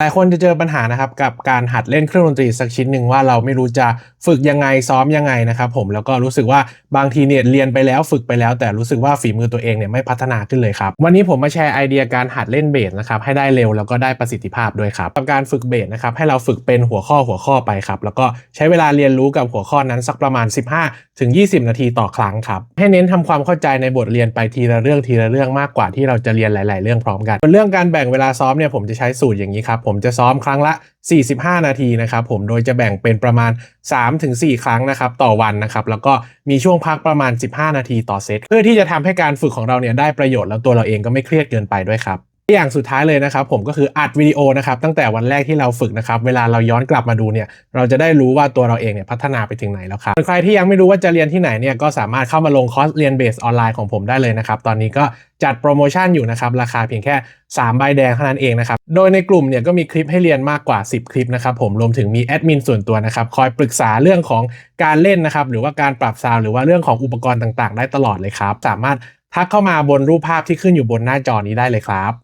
หลายคนจะเจอปัญหานะครับกับการหัดเล่นเครื่องดนตรีสักชิ้นหนึ่งว่าเราไม่รู้จะฝึกยังไงซ้อมยังไงนะครับผมแล้วก็รู้สึกว่าบางทีเนี่ยเรียนไปแล้วฝึกไปแล้ว แต่รู้สึกว่าฝีมือตัวเองเนี่ยไม่พัฒนาขึ้นเลยครับวันนี้ผมมาแชร์ไอเดียการหัดเล่นเบสนะครับให้ได้เร็วแล้วก็ได้ประสิทธิภาพด้วยครับการฝึกเบสนะครับให้เราฝึกเป็นหัวข้อหัวข้อไปครับแล้วก็ใช้เวลาเรียนรู้กับหัวข้อนั้นสักประมาณ 15 ถึง 20 นาทีต่อครั้งครับให้เน้นทำความเข้าใจในบทเรียนไปทีละเรื่องทีละเรื่องมากกว่าที่เราจะเรียนหลาย ๆ เรื่องพร้อมกันส่วนเรื่องการแบ่งเวลาซ้อมเนี่ยผมจะใช้สูตรอย่างนี้ครับผมจะซ้อมครั้งละ 45 นาทีนะครับผมโดยจะแบ่งเป็นประมาณ 3-4 ครั้งนะครับต่อวันนะครับแล้วก็มีช่วงพักประมาณ 15 นาทีต่อเซตเพื่อที่จะทำให้การฝึกของเราเนี่ยได้ประโยชน์แล้วตัวเราเองก็ไม่เครียดเกินไปด้วยครับ อย่างสุดท้ายเลยนะครับผมก็คืออัดวิดีโอนะครับตั้งแต่วันแรกที่เราฝึกนะครับเวลาเราย้อนกลับมาดูเนี่ยเราจะได้รู้ว่าตัวเราเองเนี่ยพัฒนาไปถึงไหนแล้วครับใครที่ยังไม่รู้ว่าจะเรียนที่ไหนเนี่ยก็สามารถเข้ามาลงคอร์สเรียนเบสออนไลน์ของผมได้เลยนะครับตอนนี้ก็จัดโปรโมชั่นอยู่นะครับราคาเพียงแค่ 3 ใบแดงเท่านั้นเองนะครับโดยในกลุ่มเนี่ยก็มีคลิปให้เรียนมากกว่า 10 คลิปนะครับผมรวมถึงมีแอดมินส่วนตัวนะครับคอยปรึกษาเรื่องของการเล่นนะครับหรือว่าการปรับซาวหรือว่าเรื่องของอุปกรณ์ต่าง ๆ ได้ตลอดเลยครับสามารถทักเข้ามาบนรูปภาพที่ขึ้นอยู่บนหน้าจอนี้ได้เลยครับ